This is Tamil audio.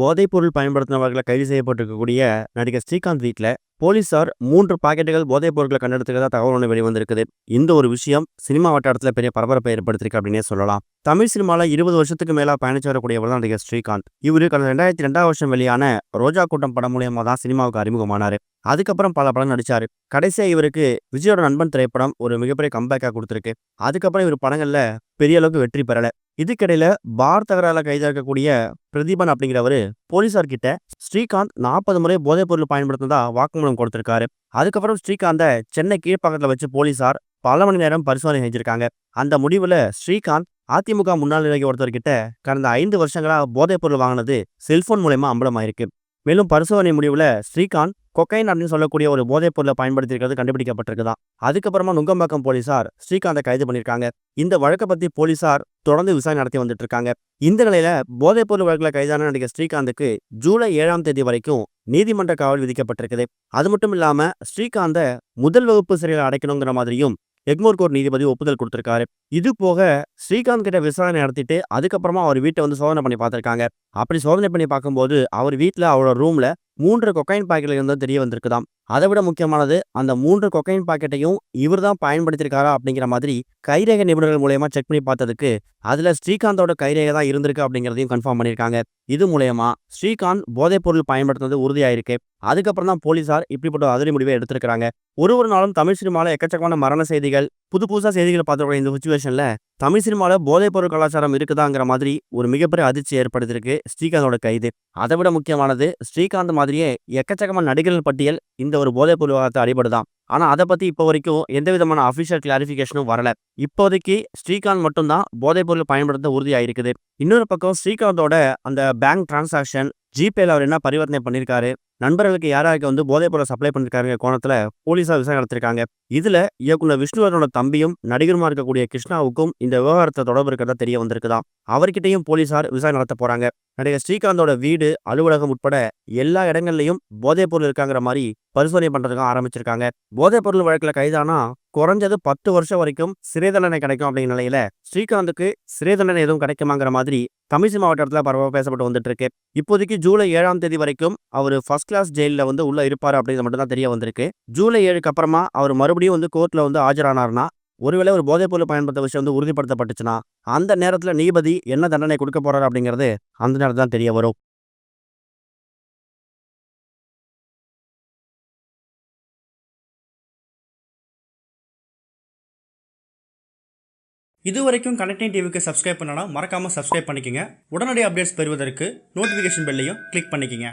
போதைப்பொருள் பயன்படுத்தினவர்களை கைது செய்யப்பட்டிருக்கக்கூடிய நடிகர் ஸ்ரீகாந்த் வீட்டில் போலீசார் மூன்று பாக்கெட்டுகள் போதைப் பொருட்களை கண்டெடுத்துக்கிறதா தகவல் ஒன்று வெளிவந்திருக்குது. இந்த ஒரு விஷயம் சினிமா வட்டாரத்தில் பெரிய பரபரப்பை ஏற்படுத்திருக்கு அப்படின்னே சொல்லலாம். தமிழ் சினிமாவில் இருபது வருஷத்துக்கு மேலே பயணிச்சு வரக்கூடியவர் தான் நடிகர் ஸ்ரீகாந்த். இவர் கடந்த ரெண்டாயிரத்தி ரெண்டாவது வருஷம் வெளியான ரோஜா கூட்டம் படம் மூலயமா தான் சினிமாவுக்கு அறிமுகமானார். அதுக்கப்புறம் பல படம் நடித்தார் கடைசியாக இவருக்கு விஜயோட நண்பன் திரைப்படம் ஒரு மிகப்பெரிய கம்பேக்காக கொடுத்துருக்கு. அதுக்கப்புறம் இவர் படங்களில் பெரிய அளவுக்கு வெற்றி பெறலை. இதுக்கிடையில பார் தகரால கைதா இருக்கக்கூடிய பிரதீபன் அப்படிங்கிறவரு போலீஸார்கிட்ட ஸ்ரீகாந்த் நாற்பது முறை போதைப் பொருள் பயன்படுத்தினதா வாக்குமூலம் கொடுத்திருக்காரு. அதுக்கப்புறம் ஸ்ரீகாந்தை சென்னை கீழ்ப்பாக்கத்தில் வச்சு போலீசார் பல மணி நேரம் பரிசோதனை செஞ்சிருக்காங்க. அந்த முடிவில் ஸ்ரீகாந்த் அதிமுக முன்னாள் நிலைய ஒருத்தர்கிட்ட கடந்த ஐந்து வருஷங்களா போதைப் பொருள் வாங்கினது செல்போன் மூலயமா அம்பலமாயிருக்கு மேலும் பரிசோதனை முடிவுல ஸ்ரீகாந்த் கொக்கைன் அப்படின்னு சொல்லக்கூடிய ஒரு போதைப் பொருளை பயன்படுத்தியிருக்கிறது கண்டுபிடிக்கப்பட்டிருக்குதான். அதுக்கப்புறமா நுங்கம்பாக்கம் போலீசார் ஸ்ரீகாந்தை கைது பண்ணியிருக்காங்க. இந்த வழக்கை பத்தி போலீசார் தொடர்ந்து விசாரணை நடத்தி வந்துட்டு இருக்காங்க இந்த நிலையில போதைப் பொருள் வழக்கில் கைதான நடிகர் ஸ்ரீகாந்துக்கு ஜூலை ஏழாம் தேதி வரைக்கும் நீதிமன்ற காவல் விதிக்கப்பட்டிருக்குது. அது மட்டும் இல்லாம ஸ்ரீகாந்த முதல் வகுப்பு சிறையில் அடைக்கணுங்கிற மாதிரியும் எக்மோர் கோர்ட் நீதிபதி ஒப்புதல் கொடுத்திருக்காரு. இது போக ஸ்ரீகாந்த் கிட்ட விசாரணை நடத்திட்டு அதுக்கப்புறமா அவர் வீட்டை வந்து சோதனை பண்ணி பார்த்திருக்காங்க. அப்படி சோதனை பண்ணி பார்க்கும்போது அவர் வீட்டில் அவரோட ரூம்ல மூன்று கொக்கைன் பாக்கெட்ல இருந்தால் தெரிய வந்திருக்குதாம். அதை விட முக்கியமானது அந்த மூன்று கொக்கைன் பாக்கெட்டையும் இவர் தான் பயன்படுத்தியிருக்காரா அப்படிங்கிற மாதிரி கைரேக நிபுணர்கள் மூலயமா செக் பண்ணி பார்த்ததுக்கு அதுல ஸ்ரீகாந்தோட கைரேகை தான் இருந்திருக்கு அப்படிங்கிறதையும் கன்ஃபார்ம் பண்ணியிருக்காங்க. இது மூலயமா ஸ்ரீகாந்த் போதைப்பொருள் பயன்படுத்தினது பயன்படுத்துனது உறுதியாயிருக்கு. அதுக்கப்புறம் தான் போலீசார் இப்படிப்பட்ட அதிரி முடிவை எடுத்திருக்கிறாங்க. ஒரு ஒரு நாளும் தமிழ் சினிமாவில் எக்கச்சக்கமான மரண செய்திகள் புது புதுசாக செய்திகளை பார்த்துருக்க இந்த சுச்சுவேஷனில் தமிழ் சினிமாவில் போதைப்பொருள் கலாச்சாரம் இருக்குதாங்கிற மாதிரி ஒரு மிகப்பெரிய அதிர்ச்சி ஏற்படுத்தியிருக்கு ஸ்ரீகாந்தோட கைது. அதை விட முக்கியமானது ஸ்ரீகாந்த் மாதிரியே எக்கச்சக்கமான நடிகர்கள் பட்டியல் இந்த ஒரு போதைப்பொருள் விவகாரத்தை அடிபடுதான். ஆனால் அதை பற்றி இப்போ வரைக்கும் எந்த விதமான அஃபிஷியல் கிளாரிஃபிகேஷனும் வரல. இப்போதைக்கு ஸ்ரீகாந்த் மட்டும்தான் போதைப்பொருள் பயன்படுத்த உறுதியாயிருக்குது. இன்னொரு பக்கம் ஸ்ரீகாந்தோட அந்த பேங்க் டிரான்சாக்ஷன் ஜிபேல அவர் என்ன பரிவர்த்தனை பண்ணியிருக்காரு நண்பர்களுக்கு யாராருக்கு வந்து போதைப்பொருள் சப்ளை பண்ணிருக்காருங்க கோணத்துல போலீஸாக விசாரணை நடத்திருக்காங்க. இதுல இயக்குனர் விஷ்ணுவரனோட தம்பியும் நடிகருமா இருக்கக்கூடிய கிருஷ்ணாவுக்கும் இந்த விவகாரத்தை தொடர்பு இருக்கிறதா தெரிய வந்திருக்குதான். அவர்கிட்டயும் போலீசார் விசாரணை நடத்த போறாங்க. நடிகர் ஸ்ரீகாந்தோட வீடு அலுவலகம் உட்பட எல்லா இடங்கள்லயும் போதைப் பொருள் இருக்காங்கிற மாதிரி பரிசோதனை பண்றதுக்கு ஆரம்பிச்சிருக்காங்க. போதைப் பொருள் வழக்கில் கைதானா? குறைஞ்சது பத்து வருஷம் வரைக்கும் சிறை தண்டனை கிடைக்கும் அப்படிங்கிற நிலையில ஸ்ரீகாந்துக்கு சிறை தண்டனை எதுவும் கிடைக்குமாங்கிற மாதிரி தமிழ்ச்சி மாவட்டத்தில் வட்டாரத்தில் பரவாயில்ல பேசப்பட்டு வந்துட்டு இருக்கு இப்போதைக்கு ஜூலை ஏழாம் தேதி வரைக்கும் அவர் ஃபர்ஸ்ட் கிளாஸ் ஜெயிலில் வந்து உள்ள இருப்பார் அப்படிங்கிறது மட்டும் தான் தெரிய வந்திருக்கு. ஜூலை ஏழுக்கு அப்புறமா அவர் மறுபடியும் வந்து கோர்ட்ல வந்து ஆஜரானார்னா ஒருவேளை ஒரு போதைப்பொருள் பயன்படுத்த விஷயம் வந்து உறுதிப்படுத்தப்பட்டுச்சுன்னா அந்த நேரத்தில் நீதிபதி என்ன தண்டனை கொடுக்க போறாரு அப்படிங்கிறது அந்த நேரத்தில் தான் தெரிய வரும். இதுவரைக்கும் கனெக்டிங் டிவிக்கு சப்ஸ்கிரைப் பண்ணனா மறக்காமல் சப்ஸ்கிரைப் பண்ணிக்கங்க. உடனடி அப்டேட்ஸ் பெறுவதற்கு நோட்டிஃபிகேஷன் பெல்லையும் கிளிக் பண்ணிக்கங்க.